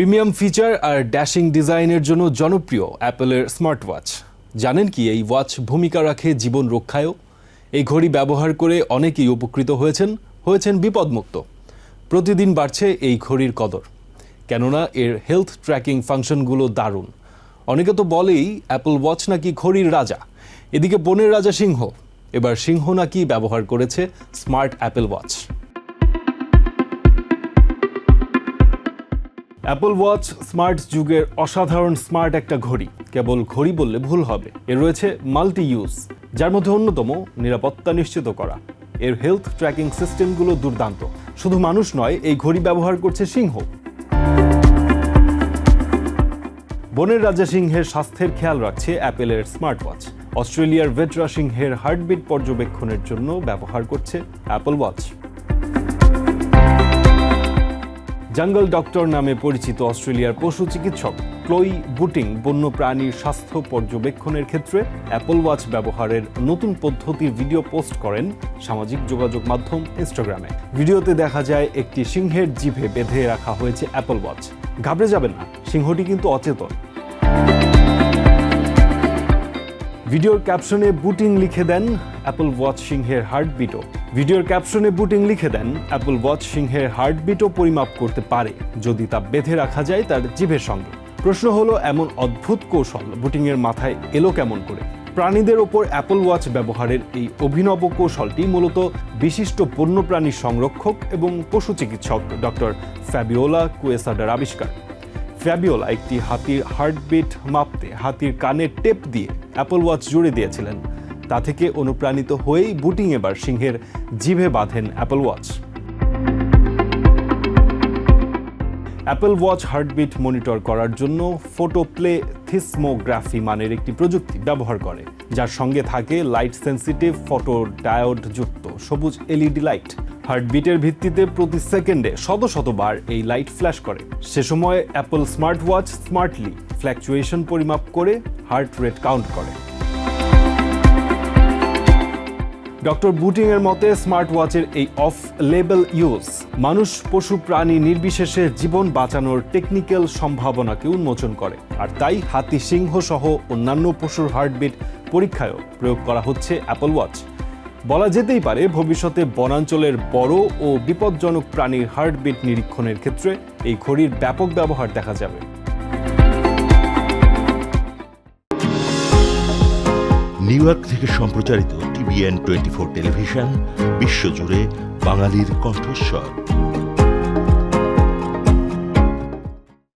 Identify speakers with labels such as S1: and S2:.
S1: Premium feature আর dashing ডিজাইনের জন্য জনপ্রিয় অ্যাপেলের স্মার্ট ওয়াচ জানেন কি এই ওয়াচ ভূমিকা রাখে জীবন রক্ষায়ও? এই ঘড়ি ব্যবহার করে অনেকেই উপকৃত হয়েছেন হয়েছেন বিপদমুক্ত। প্রতিদিন বাড়ছে এই ঘড়ির কদর। কেননা এর হেলথ ট্র্যাকিং ফাংশনগুলো দারুণ। অনেকে তো বলেই অ্যাপল ওয়াচ নাকি ঘড়ির রাজা। এদিকে বনের রাজা সিংহ। এবার সিংহ নাকি ব্যবহার করেছে smart Apple watch. Apple watch smart যুগের অসাধারণ স্মার্ট একটা ঘড়ি। কেবল ঘড়ি বললে ভুল হবে। এর রয়েছে মাল্টি ইউজ যার মধ্যে অন্যতম নিরাপত্তা নিশ্চিত করা। এর হেলথ ট্র্যাকিং সিস্টেমগুলো দুর্দান্ত। শুধু মানুষ নয়, এই ঘড়ি ব্যবহার করছে সিংহ। বনের রাজা সিংহের স্বাস্থ্যের খেয়াল রাখছে অ্যাপেলের স্মার্ট ওয়াচ অস্ট্রেলিয়ার ভেটরা সিংহের হার্টবিট পর্যবেক্ষণের জন্য ব্যবহার করছে অ্যাপল ওয়াচ জঙ্গল ডক্টর নামে পরিচিত অস্ট্রেলিয়ার পশু চিকিৎসক ক্লোই বুটিং বন্যপ্রাণীর স্বাস্থ্য পর্যবেক্ষণের ক্ষেত্রে অ্যাপল ওয়াচ ব্যবহারের নতুন পদ্ধতির ভিডিও পোস্ট করেন সামাজিক যোগাযোগ মাধ্যম ইনস্টাগ্রামে। ভিডিওতে দেখা যায়, একটি সিংহের জিভে বেঁধে রাখা হয়েছে অ্যাপল ওয়াচ। ঘাবড়ে যাবেন না, সিংহটি কিন্তু অচেতন। ভিডিওর ক্যাপশনে বুটিং লিখে দেন অ্যাপল ওয়াচ সিংহের হার্টবিটও ভিডিওর ক্যাপশনে বুটিং লিখে দেন অ্যাপল ওয়াচ সিংহের হার্টবিটও পরিমাপ করতে পারে, যদি তা বেঁধে রাখা যায় তার জিভের সঙ্গে। প্রশ্ন হলো, এমন অদ্ভুত কৌশল বুটিংয়ের মাথায় এলো কেমন করে? প্রাণীদের ওপর অ্যাপল ওয়াচ ব্যবহারের এই অভিনব কৌশলটি মূলত বিশিষ্ট বন্যপ্রাণী সংরক্ষক এবং পশু চিকিৎসক ডক্টর ফ্যাবিওলা কুয়েসাডার আবিষ্কার ফ্যাবিওলা একটি হাতির হার্টবিট মাপতে, হাতির কানে টেপ দিয়ে অ্যাপল ওয়াচ জুড়ে দিয়েছিলেন। তা থেকে অনুপ্রাণিত হয়েই বুটিং এবার সিংহের জিভে বাঁধেন Apple watch Apple watch heartbeat monitor করার জন্য ফটো প্লে থিসমোগ্রাফি মানের একটি প্রযুক্তি ব্যবহার করে, যার সঙ্গে থাকে লাইট সেন্সিটিভ ফটো ডায়োড যুক্ত সবুজ এলইডি লাইট হার্টবিটের ভিত্তিতে প্রতি সেকেন্ডে শত শতবার এই লাইট ফ্ল্যাশ করে। সে সময় Apple smart watch smartly fluctuation পরিমাপ করে হার্ট রেট কাউন্ট করে। ডক্টর বুটিং এর মতে স্মার্ট ওয়াচের এই অফ লেবেল ইউজ মানুষ, পশু, প্রাণী নির্বিশেষে জীবন বাঁচানোর টেকনিক্যাল সম্ভাবনাকে উন্মোচন করে। আর তাই হাতি, সিংহ সহ অন্যান্য পশুর হার্টবিট পরীক্ষায়ও প্রয়োগ করা হচ্ছে অ্যাপল ওয়াচ। বলা যেতেই পারে ভবিষ্যতে বনাঞ্চলের বড় ও বিপজ্জনক প্রাণীর হার্টবিট নিরীক্ষণের ক্ষেত্রে এই ঘড়ির ব্যাপক ব্যবহার দেখা যাবে।
S2: নিউ ইয়র্ক থেকে সম্প্রচারিত টিভিএন টোয়েন্টি ফোর টেলিভিশন, বিশ্বজুড়ে বাঙালির কণ্ঠস্বর।